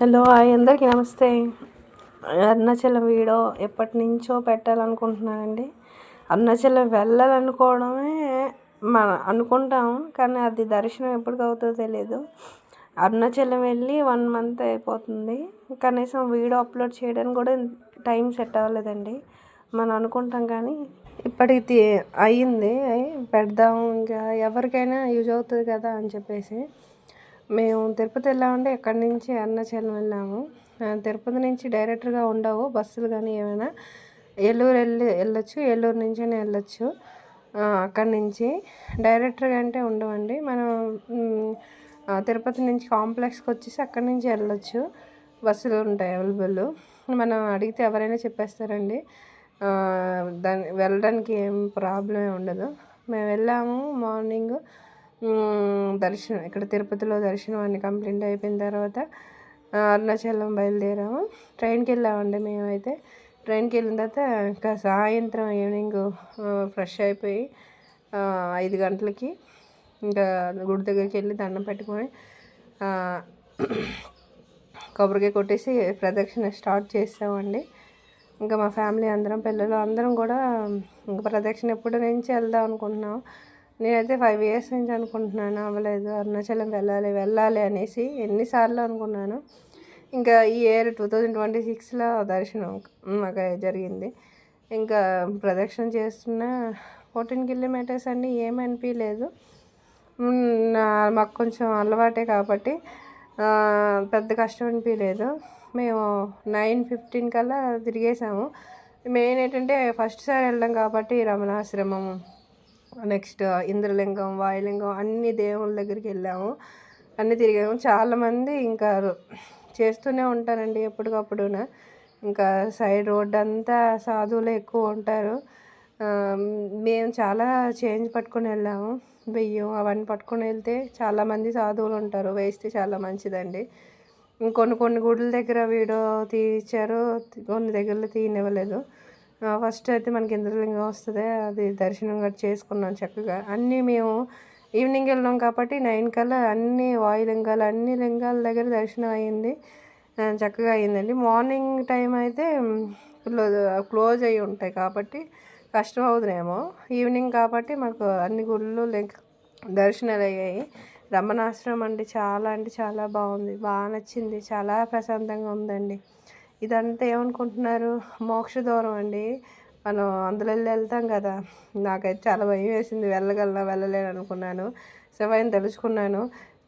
Hello అందరికీ నమస్తే. Arunachalam video ఎప్పటి నుంచో పెట్టాలనుకుంటున్నానండి. అరుణాచలం వెళ్ళాలనుకోవడమే మన అనుకుంటాం కానీ అది దర్శనం ఎప్పటికవుతుందో తెలియదు అరుణాచలం వెళ్ళి వన్ మంత్ అయిపోతుంది. కనీసం వీడియో అప్లోడ్ చేయడానికి కూడా టైం సెట్ అవ్వలేదండి. మనం అనుకుంటాం కానీ ఇప్పటికి అయ్యింది. పెడదాం ఇంకా ఎవరికైనా యూజ్ అవుతుంది కదా అని చెప్పేసి. మేము తిరుపతి వెళ్ళామంటే ఎక్కడి నుంచి అరుణాచలం వెళ్ళాము. తిరుపతి నుంచి డైరెక్ట్గా ఉండవు బస్సులు కానీ ఏమైనా. ఏలూరు వెళ్ళి వెళ్ళొచ్చు ఏలూరు నుంచే వెళ్ళొచ్చు. అక్కడి నుంచి. డైరెక్ట్గా అంటే ఉండవండి. మనం తిరుపతి నుంచి కాంప్లెక్స్కి వచ్చేసి అక్కడి నుంచి వెళ్ళొచ్చు. బస్సులు ఉంటాయి అవైలబుల్. మనం అడిగితే ఎవరైనా చెప్పేస్తారండి. దాని వెళ్ళడానికి ఏం ప్రాబ్లం ఉండదు. మేము వెళ్ళాము మార్నింగ్. దర్శనం ఇక్కడ తిరుపతిలో దర్శనం అన్ని కంప్లీట్ అయిపోయిన తర్వాత అరుణాచలం బయలుదేరాము. ట్రైన్కి వెళ్ళామండి మేమైతే. ట్రైన్కి వెళ్ళిన తర్వాత ఇంకా సాయంత్రం ఈవినింగ్ ఫ్రెష్ అయిపోయి ఐదు గంటలకి ఇంకా గుడి దగ్గరికి వెళ్ళి దండం పెట్టుకొని కొబ్బరికాయ కొట్టేసి ప్రదక్షిణ స్టార్ట్ చేసామండి ఇంకా మా ఫ్యామిలీ అందరం పిల్లలు అందరం కూడా ఇంకా ప్రదక్షిణ ఎప్పటి నుంచి వెళ్దాం అనుకుంటున్నాం. నేనైతే ఫైవ్ ఇయర్స్ నుంచి అనుకుంటున్నాను అవ్వలేదు అరుణాచలం వెళ్ళాలి వెళ్ళాలి అనేసి ఎన్నిసార్లు అనుకున్నాను. ఇంకా ఈ ఇయర్ టూ థౌజండ్ ట్వంటీ సిక్స్లో దర్శనం మాకు జరిగింది. ఇంకా ప్రదక్షిణ చేస్తున్న ఫోర్టీన్ కిలోమీటర్స్ అండి ఏమనిపించలేదు మాకు కొంచెం అలవాటే కాబట్టి పెద్ద కష్టం అనిపించలేదు మేము నైన్ ఫిఫ్టీన్ కల్లా తిరిగేసాము. మెయిన్ ఏంటంటే ఫస్ట్ సారి వెళ్ళాం కాబట్టి రమణాశ్రమం నెక్స్ట్ ఇంద్రలింగం వాయులింగం అన్ని దేవుళ్ళ దగ్గరికి వెళ్ళాము. అన్నీ తిరిగాము. చాలామంది ఇంకా చేస్తూనే ఉంటారండి ఎప్పటికప్పుడు ఇంకా సైడ్ రోడ్ అంతా సాధువులు ఎక్కువ ఉంటారు. మేము చాలా చేంజ్ పట్టుకొని వెళ్ళాము. బియ్యం అవన్నీ పట్టుకొని వెళ్తే చాలామంది సాధువులు ఉంటారు. వేస్తే చాలా మంచిదండి. కొన్ని కొన్ని గుడుల దగ్గర వీడియో తీయించారు. కొన్ని దగ్గరలో తీయనివ్వలేదు. ఫస్ట్ అయితే మనకి ఇంద్రలింగం వస్తుంది అది దర్శనం గట్రా చేసుకున్నాం చక్కగా. అన్నీ మేము ఈవినింగ్ వెళ్ళాం కాబట్టి నైన్ కల్లా అన్ని వాయులింగాలు అన్ని లింగాల దగ్గర దర్శనం అయ్యింది. చక్కగా అయ్యిందండి. మార్నింగ్ టైం అయితే క్లోజ్ అయ్యి ఉంటాయి కాబట్టి కష్టం అవుతుందేమో ఈవినింగ్ కాబట్టి మాకు అన్ని గుళ్ళు లింక్ దర్శనాలు అయ్యాయి. రమణాశ్రమం అండి చాలా అంటే చాలా బాగుంది. బాగా నచ్చింది. చాలా ప్రశాంతంగా ఉందండి. ఇదంతా ఏమనుకుంటున్నారు? మోక్ష దూరం అండి. మనం అందులో వెళ్ళి వెళ్తాం కదా. నాకైతే చాలా భయం వేసింది. వెళ్ళగలనా? వెళ్ళలేను అనుకున్నాను. శివయ్యని తెలుసుకున్నాను.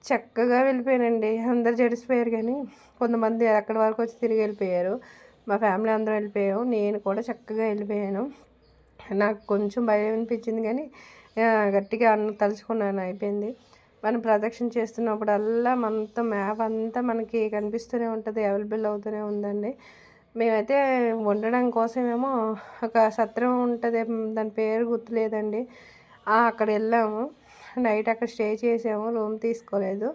చక్కగా వెళ్ళిపోయానండి. అందరు జడిసిపోయారు కానీ కొంతమంది అక్కడి వరకు వచ్చి తిరిగి వెళ్ళిపోయారు. మా ఫ్యామిలీ అందరూ వెళ్ళిపోయాము. నేను కూడా చక్కగా వెళ్ళిపోయాను. నాకు కొంచెం భయం అనిపించింది కానీ గట్టిగా అన్న తలుచుకున్నాను. అయిపోయింది. మనం ప్రదక్షిణ చేస్తున్నప్పుడల్లా మనతో మ్యాప్ అంతా మనకి కనిపిస్తూనే ఉంటుంది అవైలబుల్ అవుతూనే ఉందండి. మేమైతే ఉండడం కోసమేమో ఒక సత్రం ఉంటుంది దాని పేరు గుర్తులేదండి. అక్కడ వెళ్ళాము. నైట్ అక్కడ స్టే చేసాము రూమ్ తీసుకోలేదు.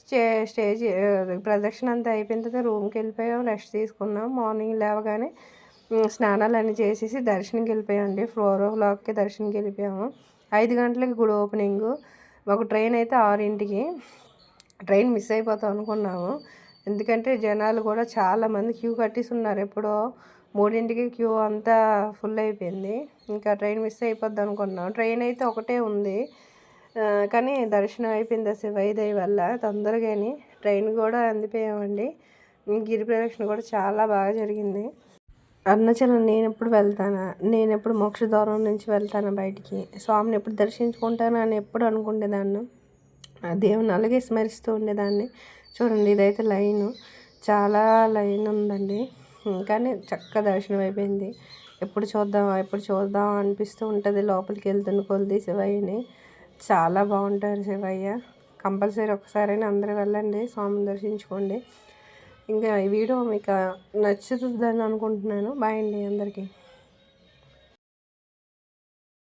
స్టే స్టే ప్రదక్షిణ అంతా అయిపోయిన తర్వాత రూమ్కి వెళ్ళిపోయాం రెస్ట్ తీసుకున్నాం మార్నింగ్ లేవగానే స్నానాలు అన్నీ చేసేసి దర్శనంకి వెళ్ళిపోయామండి. ఫ్లోర్ ఫ్లాక్కి దర్శనంకి వెళ్ళిపోయాము. ఐదు గంటలకి గుడి ఓపెనింగు. మాకు ట్రైన్ అయితే ఆరింటికి. ట్రైన్ మిస్ అయిపోతాం అనుకున్నాము. ఎందుకంటే జనాలు కూడా చాలామంది క్యూ కట్టేసి ఉన్నారు. ఎప్పుడో మూడింటికి క్యూ అంతా ఫుల్ అయిపోయింది. ఇంకా ట్రైన్ మిస్ అయిపోద్ది అనుకున్నాం. ట్రైన్ అయితే ఒకటే ఉంది. కానీ దర్శనం అయిపోయింది అసలు వైదయ్ వల్ల. తొందరగాని ట్రైన్ కూడా అందిపోయామండి. గిరి ప్రదక్షిణ కూడా చాలా బాగా జరిగింది. అరుణాచలం నేను ఎప్పుడు వెళ్తానా? నేను ఎప్పుడు మోక్షద్వారం నుంచి వెళ్తాను బయటికి? స్వామిని ఎప్పుడు దర్శించుకుంటానా అని ఎప్పుడు అనుకునేదాన్ని ఆ దేవుని అలాగే స్మరిస్తూ ఉండేదాన్ని. చూడండి ఇదైతే లైన్. చాలా లైన్ ఉందండి. కానీ చక్కగా దర్శనం అయిపోయింది. ఎప్పుడు చూద్దాం ఎప్పుడు చూద్దాం అనిపిస్తూ ఉంటుంది. లోపలికి వెళ్తున్న కొలిది శివయ్యని. చాలా బాగుంటారు శివయ్య. కంపల్సరీ ఒకసారైనా అందరూ వెళ్ళండి స్వామిని దర్శించుకోండి. ఇంకా ఈ వీడియో మీకు నచ్చుతుందని అనుకుంటున్నాను. బాయ్ అండి అందరికీ.